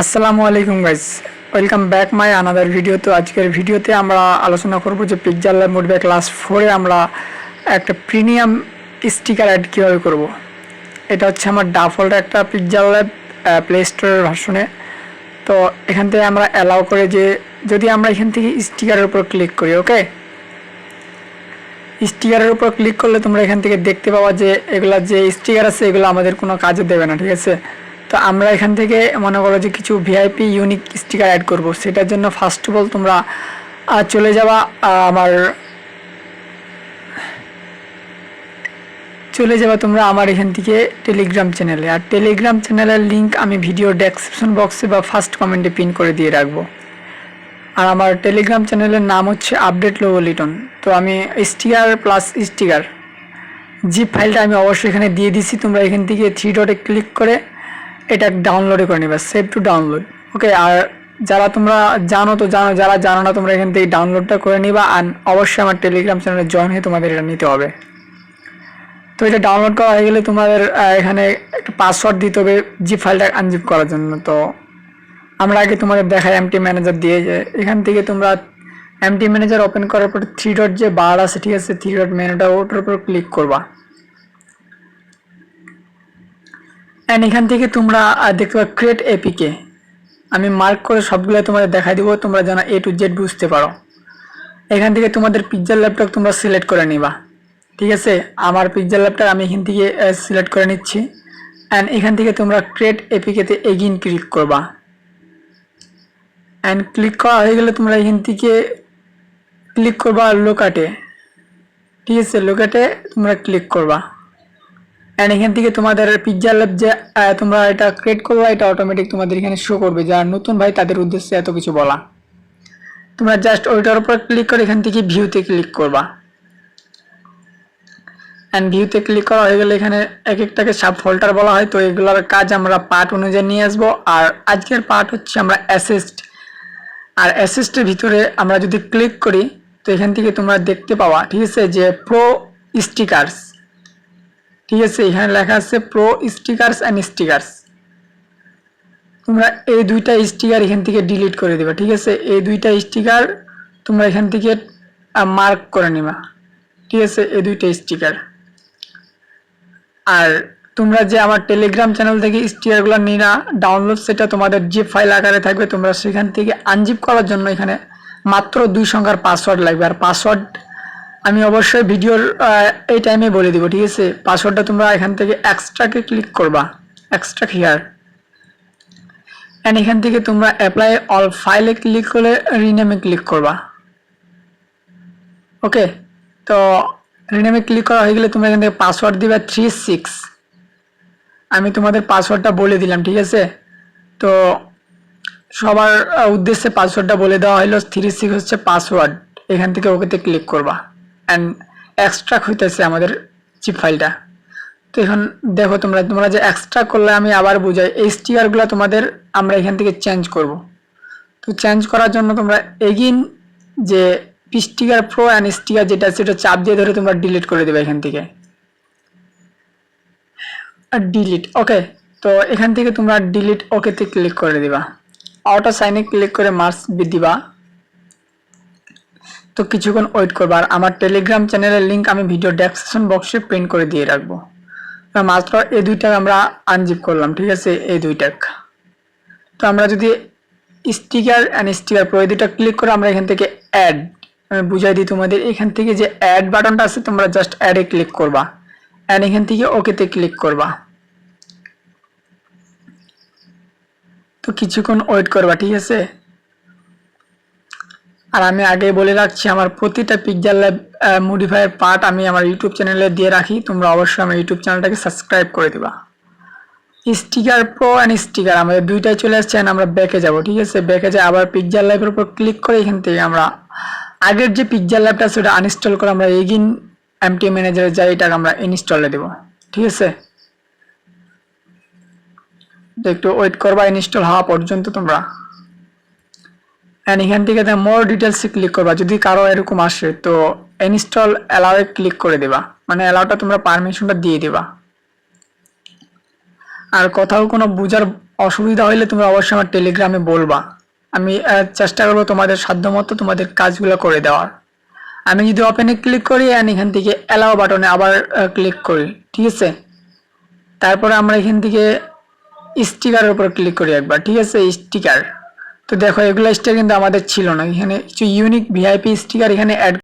আসসালামু আলাইকুম guys welcome back my another video তো আজকের ভিডিওতে আমরা আলোচনা করব যে পিকজার মোডবে ক্লাস ফোরে আমরা একটা প্রিমিয়াম স্টিকার অ্যাড কীভাবে করব। এটা হচ্ছে আমার ডাফল্ট একটা পিকজার ল্যাব প্লে স্টোরের ভার্সনে তো এখান থেকে আমরা অ্যালাউ করে যে যদি আমরা এখান থেকে স্টিকারের উপর ক্লিক করি ওকে স্টিকারের উপর ক্লিক করলে তোমরা এখান থেকে দেখতে পাওয়া যে এগুলা যে স্টিকার আছে, এগুলো আমাদের কোনো কাজে দেবে না, ঠিক আছে? তো আমরা এখান থেকে মনে করো যে কিছু ভিআইপি ইউনিক স্টিকার অ্যাড করব। সেটার জন্য ফার্স্ট অফ অল তোমরা চলে যাওয়া আমার, চলে যাবা তোমরা আমার এখান থেকে টেলিগ্রাম চ্যানেলে আর টেলিগ্রাম চ্যানেলের লিংক আমি ভিডিও ডেসক্রিপশন বক্সে বা ফার্স্ট কমেন্টে পিন করে দিয়ে রাখব। আর আমার টেলিগ্রাম চ্যানেলের নাম হচ্ছে আপডেট লোগো লিটন তো আমি স্টিকার প্লাস স্টিকার জিপ ফাইলটা আমি অবশ্যই এখানে দিয়ে দিছি। তোমরা এখান থেকে থ্রি ডটে ক্লিক করে এটা ডাউনলোডে করে নেবে সেভ টু ডাউনলোড ওকে আর যারা তোমরা জানো তো জানো, যারা জানো না, তোমরা এখান থেকে ডাউনলোডটা করে নিবা আর অবশ্যই আমার টেলিগ্রাম চ্যানেলে জয়েন হয়ে তোমাদের এটা নিতে হবে। তো এটা ডাউনলোড করা হয়ে গেলে তোমাদের এখানে একটা পাসওয়ার্ড দিতে হবে জিপ ফাইলটা আনজিপ করার জন্য। তো আমরা আগে তোমাদের দেখাই এমটি ম্যানেজার দিয়ে, যে এখান থেকে তোমরা এমটি ম্যানেজার ওপেন করার পর থ্রি ডট যে বার আছে, ঠিক আছে থ্রি ডট মেনুটা ওটার উপর ক্লিক করবা। অ্যান্ড এখান থেকে তোমরা দেখতে পাবে ক্রিয়েট এপিকে আমি মার্ক করে সবগুলো তোমাদের দেখাই দিব, তোমরা যেন এ টু জেড বুঝতে পারো। এখান থেকে তোমাদের পিকচার ল্যাপটপ তোমরা সিলেক্ট করে নিবা। ঠিক আছে? আমার পিকচার ল্যাপটপ আমি এখান থেকে সিলেক্ট করে নিচ্ছি। অ্যান্ড এখান থেকে তোমরা ক্রিয়েট এপিকেতে এগিন ক্লিক করবা। অ্যান্ড ক্লিক করা হয়ে গেলে তোমরা এখান থেকে ক্লিক করবা লোকাটে ঠিক আছে? লোকাটে তোমরা ক্লিক করবা। অ্যান্ড এখান থেকে তোমাদের পিজ্জা ল্যাব যে তোমরা এটা ক্রিয়েট করবা, এটা অটোমেটিক তোমাদের এখানে শো করবে যারা নতুন ভাই তাদের উদ্দেশ্যে এত কিছু বলা। তোমরা জাস্ট ওইটার উপর ক্লিক করে এখান থেকে ভিউতে ক্লিক করবা। অ্যান্ড ভিউতে ক্লিক করা হয়ে গেলে এখানে এক একটাকে সাব ফোল্ডার বলা হয়। তো এগুলোর কাজ আমরা পার্ট অনুযায়ী নিয়ে আসব। আর আজকের পার্ট হচ্ছে আমরা অ্যাসিস্ট আর অ্যাসিস্টের ভিতরে আমরা যদি ক্লিক করি, তো এখান থেকে তোমরা দেখতে পাওয়া ঠিক আছে, যে প্রো স্টিকার্স ঠিক আছে, এখানে লেখা আছে প্রো স্টিকার্স অ্যান্ড স্টিকার্স তোমরা এই দুইটা স্টিকার এখান থেকে ডিলিট করে দিবা, ঠিক আছে? এই দুইটা স্টিকার তোমরা এখান থেকে মার্ক করে নিবা, ঠিক আছে? এই দুইটা স্টিকার আর তোমরা যে আমার টেলিগ্রাম চ্যানেল থেকে স্টিকারগুলো নিনা ডাউনলোড সেটা তোমাদের জিপ ফাইল আকারে থাকবে, তোমরা সেখান থেকে আনজিপ করার জন্য এখানে মাত্র দুই সংখ্যার পাসওয়ার্ড লাগবে। আর পাসওয়ার্ড আমি অবশ্যই ভিডিওর এই টাইমে বলে দিব, ঠিক আছে? পাসওয়ার্ডটা তোমরা এখান থেকে এক্সট্রাকে ক্লিক করবা। এক্সট্রা হিয়ার অ্যান্ড এখান থেকে তোমরা অ্যাপ্লাই অল ফাইলে ক্লিক করে রিনেমে ক্লিক করবা। ওকে তো রিনেমে ক্লিক করা হয়ে গেলে তোমরা এখান থেকে পাসওয়ার্ড দিবে থ্রি সিক্স আমি তোমাদের পাসওয়ার্ডটা বলে দিলাম, ঠিক আছে? তো সবার উদ্দেশ্যে পাসওয়ার্ডটা বলে দেওয়া হলো থ্রি সিক্স হচ্ছে পাসওয়ার্ড এখান থেকে ওকেতে ক্লিক করবা। অ্যান্ড এক্সট্রা হইতেছে আমাদের চিপ ফাইলটা তো এখন দেখো তোমরা তোমরা যে এক্সট্রা করলে আমি আবার বুঝাই, এই স্টিকারগুলো তোমাদের আমরা এখান থেকে চেঞ্জ করব। তো চেঞ্জ করার জন্য তোমরা এগিন যে স্টিকার প্রো অ্যান্ড স্টিকার যেটা সেটা চাপ দিয়ে ধরে তোমরা ডিলিট করে দেবে এখান থেকে। ডিলিট ওকে তো এখান থেকে তোমরা ডিলিট ওকেতে ক্লিক করে দিবা। অটো সাইনে ক্লিক করে মার্কস দিবা। তো কিছুক্ষণ ওয়েট করবা, আর আমার টেলিগ্রাম চ্যানেলের লিংক আমি ভিডিও ডেসক্রিপশন বক্সে প্রিন্ট করে দিয়ে রাখব। মাত্র এই দুইটা আমরা আনজিপ করলাম, ঠিক আছে? এই দুইটা তো আমরা যদি স্টিকার অ্যান্ড স্টিকার প্রো এই দুইটা ক্লিক করে আমরা এখান থেকে অ্যাড আমি বুঝাই দিই তোমাদের, এখান থেকে যে অ্যাড বাটনটা আছে, তোমরা জাস্ট অ্যাডে ক্লিক করবা। অ্যান্ড এখান থেকে ওকেতে ক্লিক করবা। তো কিছুক্ষণ ওয়েট করবা, ঠিক আছে? আর আমি আগে বলে রাখছি, আমার প্রতিটা পিকজার ল্যাব মডিফায়ার পার্ট আমি আমার ইউটিউব চ্যানেলে দিয়ে রাখি। তোমরা অবশ্যই আমার ইউটিউব চ্যানেলটাকে সাবস্ক্রাইব করে দিবা। স্টিকার প্রো অ্যান্ড স্টিকার আমাদের দুইটাই চলে আসছে আমরা ব্যাকে যাব, ঠিক আছে? ব্যাকে যাই আবার পিকজার ল্যাবের উপর ক্লিক করে এখান থেকে আমরা আগের যে পিকজার ল্যাবটা সেটা আনইনস্টল করে আমরা এগিন এমটি ম্যানেজারে যাই, এটাকে আমরা ইনস্টলে দেবো, ঠিক আছে? একটু ওয়েট করবা ইনস্টল হওয়া পর্যন্ত তোমরা। অ্যান্ড এখান থেকে মোর ডিটেলসে ক্লিক করবা। যদি কারও এরকম আসে, তো ইনস্টল অ্যালাউয়ে ক্লিক করে দেবা। মানে অ্যালাউটা তোমরা পারমিশনটা দিয়ে দেবা। আর কোথাও কোনো বুঝার অসুবিধা হলে তোমরা অবশ্যই আমার টেলিগ্রামে বলবা। আমি চেষ্টা করব তোমাদের সাধ্যমতো তোমাদের কাজগুলো করে দেওয়ার। আমি যদি ওপেনে ক্লিক করি অ্যান্ড এখান থেকে অ্যালাও বাটনে আবার ক্লিক করি। ঠিক আছে? তারপরে আমরা এখান থেকে স্টিকারের উপর ক্লিক করি একবার। ঠিক আছে? স্টিকার তো দেখো, এগুলো স্টিকার কিন্তু আমাদের ছিল না। এখানে কিছু ইউনিক ভিআইপি স্টিকার এখানে অ্যাড